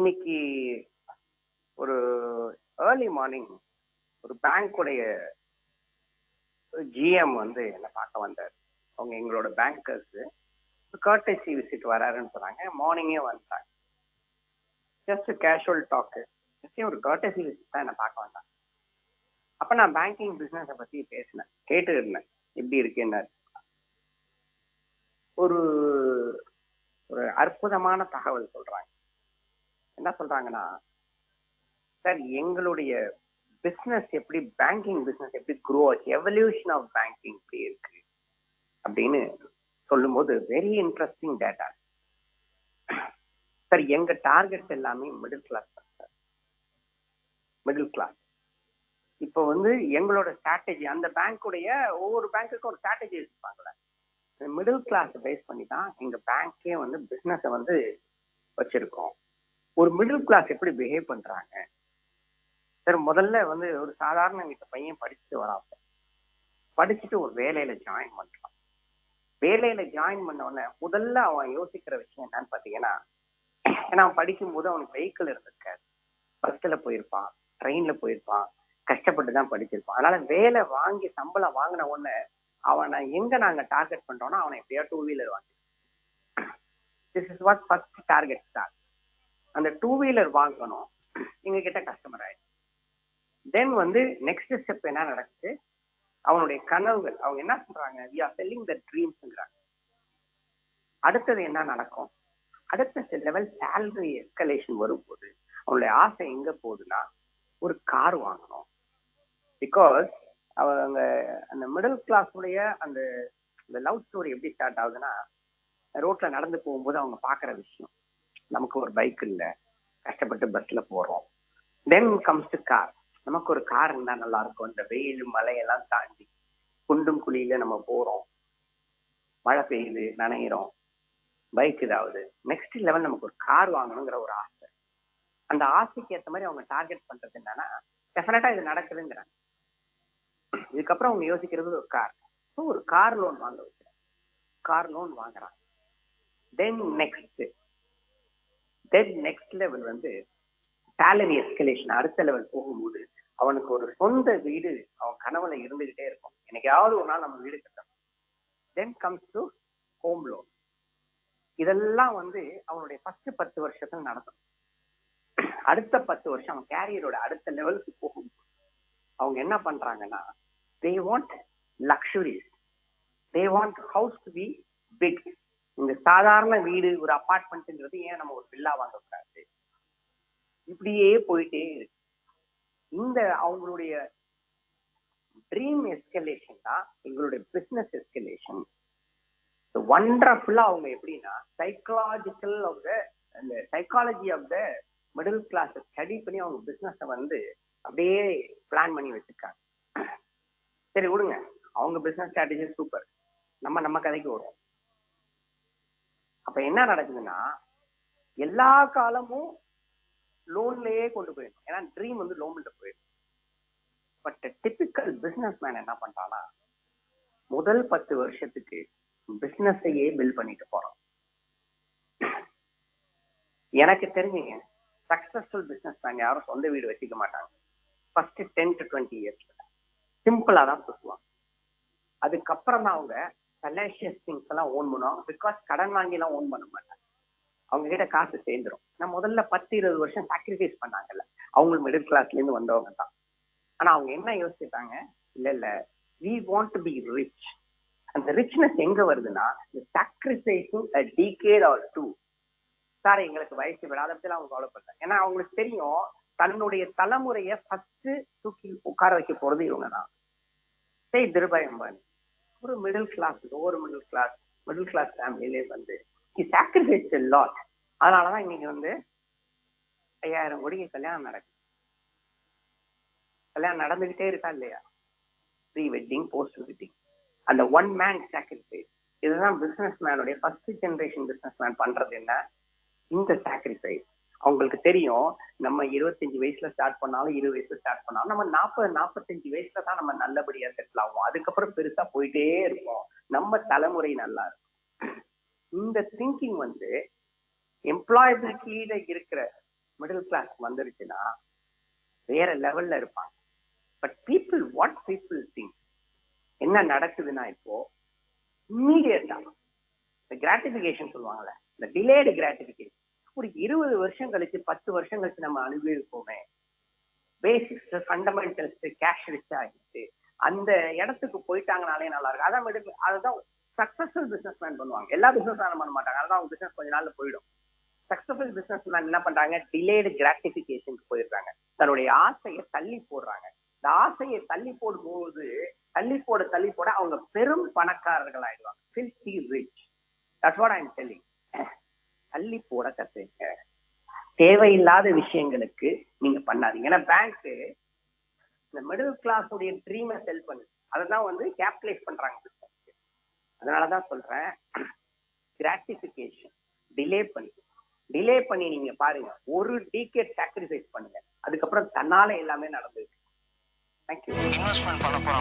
இன்னைக்கு ஒரு early morning ஒரு பேங்க்குடைய ஜிஎம் வந்து என்ன பார்க்க வந்தார். அவங்க எங்களோட பேங்கர்ஸ் கர்டசி விசிட் வராருன்னு சொன்னாங்க. மார்னிங்கே வந்துட்டாங்க. ஜஸ்ட் கேஷுவல் டாக்கு ஜஸ்ட் ஒரு கர்டசி விசிட் தான் என்ன பார்க்க வந்தாங்க. அப்ப நான் பேங்கிங் பிஸ்னஸை பத்தி பேசினேன். கேட்டு இருந்தேன் எப்படி இருக்குன்னு ஒரு ஒரு அற்புதமான தகவல் சொல்றாங்க. என்ன சொல்றாங்கன்னா சார் எங்களுடைய பிசினஸ் எப்படி பேங்கிங் பிசினஸ் எப்படி க்ரோ ஆச்சு எவல்யூஷன் ஆஃப் பேங்கிங் இப்படி இருக்கு? அப்படின்னு சொல்லும்போது வெரி இன்ட்ரெஸ்டிங் டேட்டா சார் எங்க டார்கெட் எல்லாமே middle class sir middle class இப்போ வந்து எங்களோட ஸ்ட்ராட்டஜி அந்த பேங்க்குடைய ஒவ்வொரு பேங்க்குக்கும் ஒரு ஸ்ட்ராட்டஜி வச்சுருப்பாங்களே மிடில் கிளாஸ் பேஸ் பண்ணி தான் எங்க பேங்க்கே வந்து பிஸ்னஸை வந்து வச்சிருக்கோம். ஒரு மிடில் கிளாஸ் எப்படி பிஹேவ் பண்றாங்க? சார் முதல்ல வந்து ஒரு சாதாரண வீட்டு பையன் படிச்சுட்டு வராப்ப படிச்சுட்டு ஒரு வேலையில ஜாயின் பண்றான். வேலையில ஜாயின் பண்ண உடனே முதல்ல அவன் யோசிக்கிற விஷயம் என்னன்னு பாத்தீங்கன்னா ஏன்னா அவன் படிக்கும்போது அவனுக்கு வெஹிக்கிள் இருந்திருக்காது. பஸ்ல போயிருப்பான் ட்ரெயின்ல போயிருப்பான் கஷ்டப்பட்டு தான் படிச்சிருப்பான். அதனால வேலை வாங்கி சம்பளம் வாங்கின உடனே அவனை எங்க நாங்க டார்கெட் பண்றோம்னா அவனை எப்படியா டூ வீலர் வாங்கி this is what first target start அந்த டூ வீலர் வாங்கணும். எங்ககிட்ட கஸ்டமர் ஆயிடுச்சு. தென் வந்து நெக்ஸ்ட் ஸ்டெப் என்ன நடக்குது? அவனுடைய கனவுகள். அவங்க என்ன சொல்றாங்க? வி ஆர் செல்லிங் த ட்ரீம்ஸ்ங்கிறாங்க அடுத்தது என்ன நடக்கும்? அடுத்த லெவல் சேலரி எஸ்கலேஷன் வரும்போது அவனுடைய ஆசை எங்க போகுதுன்னா ஒரு கார் வாங்கணும். பிகாஸ் அவங்க அந்த மிடில் கிளாஸ் உடைய அந்த லவ் ஸ்டோரி எப்படி ஸ்டார்ட் ஆகுதுன்னா ரோட்ல நடந்து போகும்போது அவங்க பாக்குற விஷயம். நமக்கு ஒரு பைக் இல்ல. கஷ்டப்பட்டு பஸ்ல போறோம். தென் கம்ஸ் டு கார் நமக்கு ஒரு கார் இருந்தா நல்லா இருக்கும் இந்த வெயில் மழையெல்லாம் தாண்டி குண்டும் குழியில நம்ம போறோம். மழை பெய்யுது நனையிறோம். பைக் இதாவது நெக்ஸ்ட் லெவல் நமக்கு ஒரு கார் வாங்கணுங்கிற ஒரு ஆசை. அந்த ஆசைக்கு ஏற்ற மாதிரி அவங்க டார்கெட் பண்றது என்னன்னா டெஃபினட்டா இது நடக்குதுங்கிறாங்க. இதுக்கப்புறம் அவங்க யோசிக்கிறது ஒரு கார் ஸோ ஒரு கார் லோன் வாங்க வைக்கிறேன் கார் லோன் வாங்குறாங்க. Then next then next level வந்து சேலரி எஸ்கலேஷன் அடுத்த லெவல் போகும்போது அவனுக்கு ஒரு சொந்த வீடு அவன் கனவுல இருந்துகிட்டே இருக்கும். என்னைக்காவது ஒரு நாள் நம்ம வீடு கட்டணும். Then comes to home loan இதெல்லாம் வந்து அவனுடைய ஃபர்ஸ்ட் பத்து வருஷத்துல நடக்கும். அடுத்த பத்து வருஷம் அவன் கேரியரோட அடுத்த லெவலுக்கு போகும் அவங்க என்ன பண்றாங்கன்னா they want luxuries they want house to be big இந்த சாதாரண வீடு ஒரு அப்பார்ட்மெண்ட்ங்கிறது ஏன் நம்ம ஒரு வில்லா வாங்கக்கூடாது இப்படியே போயிட்டே இருக்கு. இந்த அவங்களுடைய ட்ரீம் எஸ்கலேஷன் தான் எங்களுடைய பிசினஸ் எஸ்கலேஷன் ஒண்டர்ஃபுல்லா அவங்க எப்படின்னா சைக்கலாஜிக்கல் ஆஃப் த அந்த psychology of the middle class study பண்ணி அவங்க பிசினஸை வந்து அப்படியே பிளான் பண்ணி வச்சிருக்காங்க. சரி விடுங்க. அவங்க பிசினஸ் ஸ்ட்ராட்டஜி சூப்பர் நம்ம நம்ம கதைக்கு வருவோம் அப்ப என்ன நடக்குதுன்னா எல்லா காலமும் லோன்லயே கொண்டு போயிடும் ஏன்னா ட்ரீம் வந்து லோன்ல போயிடும். பட் டிபிக்கல் பிசினஸ் மேன் என்ன பண்றானா முதல் பத்து வருஷத்துக்கு பிசினஸையே பில் பண்ணிட்டு போறோம் எனக்கு தெரிஞ்சுங்க சக்சஸ்ஃபுல் பிசினஸ் மேன் யாரும் சொந்த வீடு வச்சுக்க மாட்டாங்க. ஃபர்ஸ்ட் டென் டு டுவெண்ட்டி இயர்ஸ்ல சிம்பிளா தான் பேசுவாங்க. அதுக்கப்புறம் தான் அவங்க ஃபெலேஷியஸ் திங்ஸ் எல்லாம் ஓன் பண்ணுவாங்க. பிகாஸ் கடன் வாங்கி எல்லாம் ஓன் பண்ண மாட்டாங்க. அவங்க கிட்ட காசு சேர்ந்துரும். நான் முதல்ல பத்து இருபது வருஷம் சாக்ரிஃபைஸ் பண்ணாங்கல்ல. அவங்க மிடில் கிளாஸ்ல இருந்து வந்தவங்க தான். ஆனா அவங்க என்ன யோசிச்சுட்டாங்க? இல்ல இல்ல. We want to be rich அந்த ரிச்னஸ் எங்க வருதுன்னா sacrificing a decade or two sir எங்களுக்கு வயசு விட அதை பத்தி அவங்க கவலை ஏன்னா அவங்களுக்கு தெரியும் தன்னுடைய தலைமுறையை ஃபர்ஸ்ட் தூக்கி உட்கார வைக்க போறது இவங்க தான். சரி திருபாய் அம்பானி ஒரு மிடில் கிளாஸ் ஒரு மிடில் கிளாஸ் மிடில் கிளாஸ் ஃபேமிலியிலே வந்து சாக்ரிஃபைஸ் லாட் அதனாலதான் இன்னைக்கு வந்து ஐயாயிரம் கோடிக்கு கல்யாணம் நடக்குது. கல்யாணம் நடந்துகிட்டே இருக்கா இல்லையா? ப்ரீ வெட்டிங் போஸ்ட் வெட்டிங் அந்த ஒன் மேன் சாக்ரிஃபைஸ் இதுதான் பிசினஸ் மேனுடைய ஃபர்ஸ்ட் ஜென்ரேஷன் பிசினஸ் மேன் பண்றது என்ன? இந்த சாக்ரிஃபைஸ் அவங்களுக்கு தெரியும் நம்ம இருபத்தஞ்சு வயசுல ஸ்டார்ட் பண்ணாலும் இருபது வயசுல ஸ்டார்ட் பண்ணாலும் நம்ம நாற்பது நாற்பத்தஞ்சு வயசுல தான் நம்ம நல்லபடியா செட்டில் ஆகும் அதுக்கப்புறம் பெருசா போயிட்டே இருப்போம். நம்ம தலைமுறை நல்லா இருக்கும். இந்த திங்கிங் வந்து எம்ப்ளாயபிலிட்டியில இருக்கிற மிடில் கிளாஸ் வந்துருச்சுன்னா வேற லெவல்ல இருப்பாங்க. But people what people think என்ன நடக்குதுன்னா இப்போ இம்மீடியட்டா இந்த கிராட்டிபிகேஷன் சொல்லுவாங்கல்ல இந்த டிலேடு கிராட்டிபிகேஷன் ஒரு இருபது வருஷம் கழிச்சு பத்து வருஷம் கழிச்சு நம்ம அனுபவிப்போமே. பேசிக்ஸ் ஃபண்டமெண்டல்ஸ் கேஷ் ரிச் ஆகிட்டு அந்த இடத்துக்கு போயிட்டாங்கனாலே நல்லா இருக்கும் அதான் அதுதான் சக்சஸ்ஃபுல் பிசினஸ் மேன் பண்ணுவாங்க. எல்லா பிசினஸ் மேனும் பண்ண மாட்டாங்க. அதான் அவங்க பிசினஸ் கொஞ்ச நாள்ல போயிடும். சக்சஸ்ஃபுல் பிசினஸ் மேன் என்ன பண்றாங்க? டிலேடு கிராட்டிபிகேஷனுக்கு போயிடுறாங்க. தன்னுடைய ஆசையை தள்ளி போடுறாங்க. இந்த ஆசையை தள்ளி போடும்போது தள்ளி போட தள்ளி போட அவங்க பெரும் பணக்காரர்கள் ஆயிடுவாங்க filthy rich that's what I'm telling தள்ளி போட கத்துங்க தேவையில்லாத விஷயங்களுக்கு நீங்க பண்ணாதீங்க. ஏன்னா பேங்க் இந்த மிடில் கிளாஸ் உடைய ட்ரீமை செல் பண்ணுது அததான் வந்து கேபிடலைஸ் பண்றாங்க அதனாலதான் சொல்றேன் கிராட்டிபிகேஷன் டிலே பண்ணி. டிலே பண்ணி நீங்க பாருங்க ஒரு டிகேட் சாக்ரிஃபைஸ் பண்ணுங்க. அதுக்கப்புறம் தன்னால எல்லாமே நடந்துருக்கு. தேங்க்யூ இன்வெஸ்ட்மெண்ட் பண்ண போறோம்.